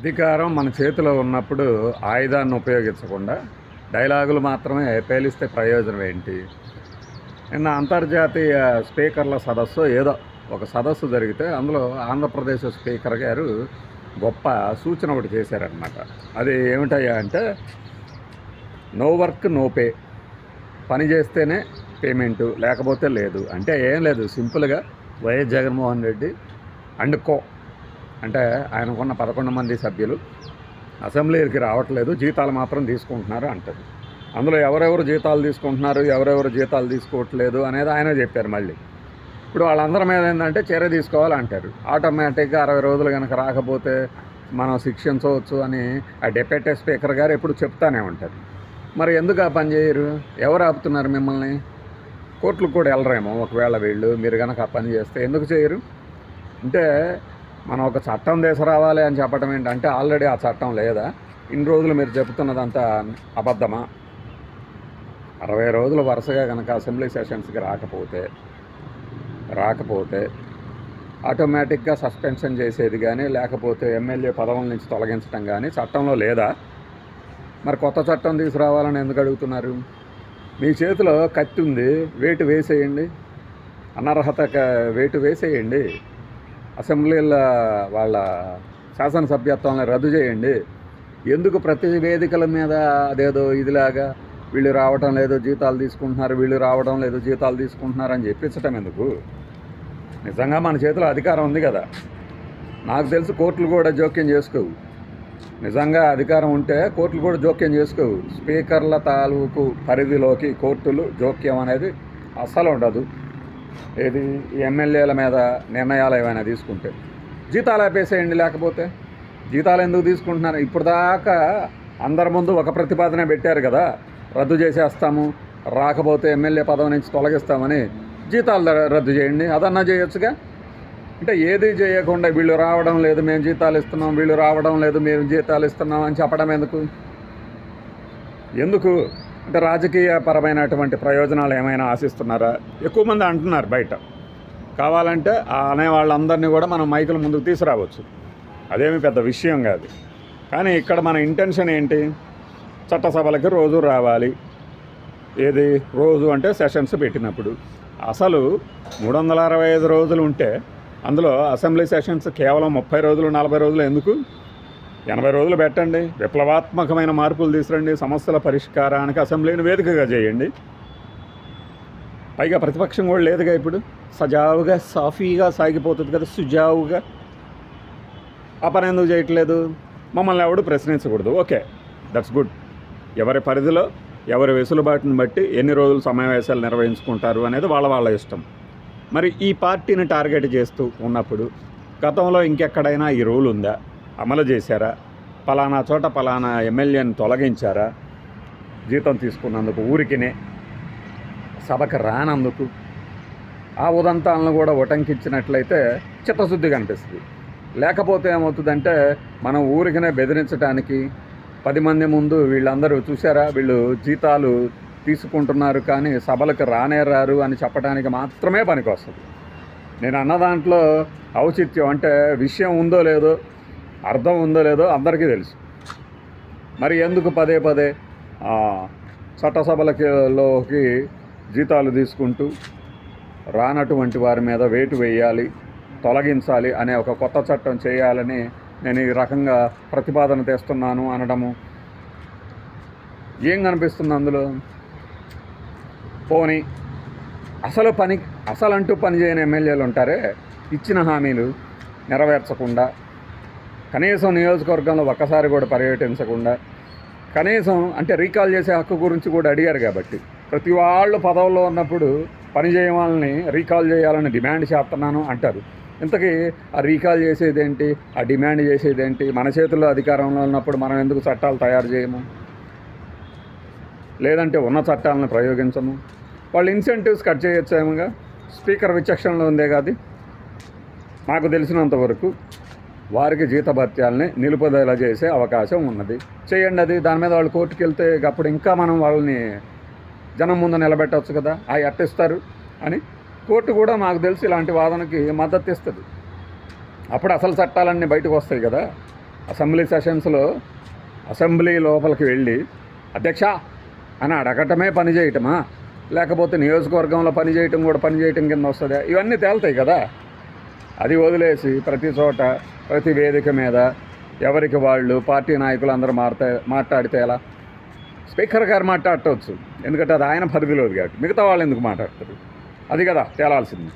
అధికారం మన చేతిలో ఉన్నప్పుడు ఆయుధాన్ని ఉపయోగించకుండా డైలాగులు మాత్రమే పేలిస్తే ప్రయోజనం ఏంటి? నిన్న అంతర్జాతీయ స్పీకర్ల సదస్సు ఏదో ఒక సదస్సు జరిగితే అందులో ఆంధ్రప్రదేశ్ స్పీకర్ గారు గొప్ప సూచన ఒకటి చేశారనమాట అది ఏమిటయ్యా అంటే నో వర్క్ నో పే. పని చేస్తేనే పేమెంటు లేకపోతే లేదు. అంటే ఏం లేదు సింపుల్గా YS Jaganmohan Reddy and co అంటే ఆయనకున్న పదకొండు మంది సభ్యులు అసెంబ్లీకి రావట్లేదు జీతాలు మాత్రం తీసుకుంటున్నారు అంటది. అందులో ఎవరెవరు జీతాలు తీసుకుంటున్నారు ఎవరెవరు జీతాలు తీసుకోవట్లేదు అనేది ఆయన చెప్పారు మళ్ళీ. ఇప్పుడు వాళ్ళందరి మీద ఏంటంటే చర్య తీసుకోవాలంటారు. ఆటోమేటిక్గా అరవై రోజులు కనుక రాకపోతే మనం శిక్షించవచ్చు అని ఆ డెప్యూటీ స్పీకర్ గారు ఎప్పుడు చెప్తానే ఉంటారు. మరి ఎందుకు ఆ పని చేయరు? ఎవరు ఆపుతున్నారు మిమ్మల్ని? కోర్టులకు కూడా వెళ్ళరేమో ఒకవేళ వీళ్ళు మీరు కనుక ఆ పని చేస్తే ఎందుకు చేయరు? అంటే మనం ఒక చట్టం తీసుకురావాలి అని చెప్పడం ఏంటంటే ఆల్రెడీ ఆ చట్టం లేదా? ఇన్ని రోజులు మీరు చెబుతున్నదంతా అబద్ధమా? అరవై రోజులు వరుసగా కనుక అసెంబ్లీ సెషన్స్కి రాకపోతే రాకపోతే ఆటోమేటిక్గా సస్పెన్షన్ చేసేది కానీ లేకపోతే ఎమ్మెల్యే పదవుల నుంచి తొలగించడం కానీ చట్టంలో లేదా? మరి కొత్త చట్టం తీసుకురావాలని ఎందుకు అడుగుతున్నారు? మీ చేతిలో కత్తి ఉంది వేటు వేసేయండి. అనర్హత వేటు వేసేయండి. అసెంబ్లీల వాళ్ళ శాసనసభ్యత్వాన్ని రద్దు చేయండి. ఎందుకు ప్రతి వేదికల మీద అదేదో ఇదిలాగా వీళ్ళు రావడం లేదు జీతాలు తీసుకుంటున్నారు వీళ్ళు రావడం లేదు జీతాలు తీసుకుంటున్నారు అని చెప్పించటం ఎందుకు? నిజంగా మన చేతిలో అధికారం ఉంది కదా. నాకు తెలిసి కోర్టులు కూడా జోక్యం చేసుకోవు. నిజంగా అధికారం ఉంటే కోర్టులు కూడా జోక్యం చేసుకోవు. స్పీకర్ల తాలూకు పరిధిలోకి కోర్టులు జోక్యం అనేది అస్సలు ఉండదు. ఏది? ఎమ్మెల్యేల మీద నిర్ణయాలు ఏమైనా తీసుకుంటే. జీతాలు ఆపేసేయండి లేకపోతే. జీతాలు ఎందుకు తీసుకుంటున్నారు? ఇప్పుడు దాకా అందరి ముందు ఒక ప్రతిపాదన పెట్టారు కదా. రద్దు చేసేస్తాము. రాకపోతే ఎమ్మెల్యే పదవి నుంచి తొలగిస్తామని జీతాలు రద్దు చేయండి. అదన్నా చేయొచ్చుగా? అంటే ఏది చేయకుండా వీళ్ళు రావడం లేదు మేము జీతాలు ఇస్తున్నాం వీళ్ళు రావడం లేదు మేము జీతాలు ఇస్తున్నాం అని చెప్పడం ఎందుకు? ఎందుకు? అంటే రాజకీయ పరమైనటువంటి ప్రయోజనాలు ఏమైనా ఆశిస్తున్నారా? ఎక్కువ మంది అంటున్నారు బయట. కావాలంటే ఆ అనే వాళ్ళందరినీ కూడా మనం మైకుల ముందుకు తీసుకురావచ్చు. అదేమి పెద్ద విషయం కాదు. కానీ ఇక్కడ మన ఇంటెన్షన్ ఏంటి? చట్టసభలకి రోజు రావాలి. ఏది? రోజు అంటే సెషన్స్ పెట్టినప్పుడు. అసలు మూడు వందల అరవై ఐదు రోజులు ఉంటే అందులో అసెంబ్లీ సెషన్స్ కేవలం ముప్పై రోజులు నలభై రోజులు ఎందుకు? ఎనభై రోజులు పెట్టండి విప్లవాత్మకమైన మార్పులు తీసుకురండి సమస్యల పరిష్కారానికి అసెంబ్లీని వేదికగా చేయండి. పైగా ప్రతిపక్షం కూడా లేదుగా ఇప్పుడు. సజావుగా సాఫీగా సాగిపోతుంది కదా సుజావుగా. ఆ పని ఎందుకు చేయట్లేదు? మమ్మల్ని ఎవడు ప్రశ్నించకూడదు. ఓకే దట్స్ గుడ్ ఎవరి పరిధిలో ఎవరి వెసులుబాటుని బట్టి ఎన్ని రోజులు సమావేశాలు నిర్వహించుకుంటారు అనేది వాళ్ళ వాళ్ళ ఇష్టం. మరి ఈ పార్టీని టార్గెట్ చేస్తూ ఉన్నప్పుడు గతంలో ఇంకెక్కడైనా ఈ రూల్ ఉందా? అమలు చేశారా? పలానా చోట పలానా ఎమ్మెల్యేని తొలగించారా? జీతం తీసుకున్నందుకు ఊరికినే సభకు రానందుకు ఆ ఉదంతాలను కూడా ఉటంకించినట్లయితే చిత్తశుద్ధి కనిపిస్తుంది. లేకపోతే ఏమవుతుందంటే మనం ఊరికినే బెదిరించడానికి పది మంది ముందు వీళ్ళందరూ చూసారా వీళ్ళు జీతాలు తీసుకుంటున్నారు కానీ సభలకు రానే రారు అని చెప్పడానికి మాత్రమే పనికొస్తుంది. నేను అన్న దాంట్లో ఔచిత్యం అంటే విషయం ఉందో లేదో అర్థం ఉందో లేదో అందరికీ తెలుసు. మరి ఎందుకు పదే పదే చట్టసభలలోకి చట్టసభలకి జీతాలు తీసుకుంటూ రానటువంటి వారి మీద వేటు వేయాలి తొలగించాలి అనే ఒక కొత్త చట్టం చేయాలని నేను ఈ రకంగా ప్రతిపాదన తెస్తున్నాను అనడము ఏం కనిపిస్తుంది అందులో? పోని అసలు పని అసలు అంటూ పని చేయని ఎమ్మెల్యేలు ఉంటారే ఇచ్చిన హామీలు నెరవేర్చకుండా కనీసం నియోజకవర్గంలో ఒక్కసారి కూడా పర్యటించకుండా కనీసం అంటే రీకాల్ చేసే హక్కు గురించి కూడా అడిగారు కాబట్టి ప్రతి వాళ్ళు పదవుల్లో ఉన్నప్పుడు పని చేయవాలని రీకాల్ చేయాలని డిమాండ్ చేస్తున్నాను అంటారు. ఇంతకీ ఆ రీకాల్ చేసేదేంటి? ఆ డిమాండ్ చేసేదేంటి? మన చేతుల్లో అధికారంలో ఉన్నప్పుడు మనం ఎందుకు చట్టాలు తయారు చేయము? లేదంటే ఉన్న చట్టాలను ప్రయోగించము? వాళ్ళు ఇన్సెంటివ్స్ కట్ చేయొచ్చేమోగా? స్పీకర్ విచక్షణలో ఉందే కాదు నాకు తెలిసినంత వరకు వారికి జీతభత్యాలని నిలుపుదల చేసే అవకాశం ఉన్నది. చేయండి అది. దాని మీద వాళ్ళు కోర్టుకు వెళ్తే అప్పుడు ఇంకా మనం వాళ్ళని జనం ముందు నిలబెట్టవచ్చు కదా. ఆ ఎట్టిస్తారు అని కోర్టు కూడా మాకు తెలిసి ఇలాంటి వాదనకి మద్దతు ఇస్తుంది. అప్పుడు అసలు చట్టాలన్నీ బయటకు వస్తాయి కదా. అసెంబ్లీ సెషన్స్లో అసెంబ్లీ లోపలికి వెళ్ళి అధ్యక్ష అని అడగటమే పని చేయటమా? లేకపోతే నియోజకవర్గంలో పని చేయటం కూడా పని చేయటం కింద వస్తుందా? ఇవన్నీ తేలుతాయి కదా. అది వదిలేసి ప్రతి చోట ప్రతి వేదిక మీద ఎవరికి వాళ్ళు పార్టీ నాయకులు అందరూ మారుతా మాట్లాడితే ఎలా? స్పీకర్ గారు మాట్లాడటవచ్చు ఎందుకంటే అది ఆయన పరిధిలోది కాబట్టి మిగతా వాళ్ళు ఎందుకు మాట్లాడతారు? అది కదా తేలాల్సింది.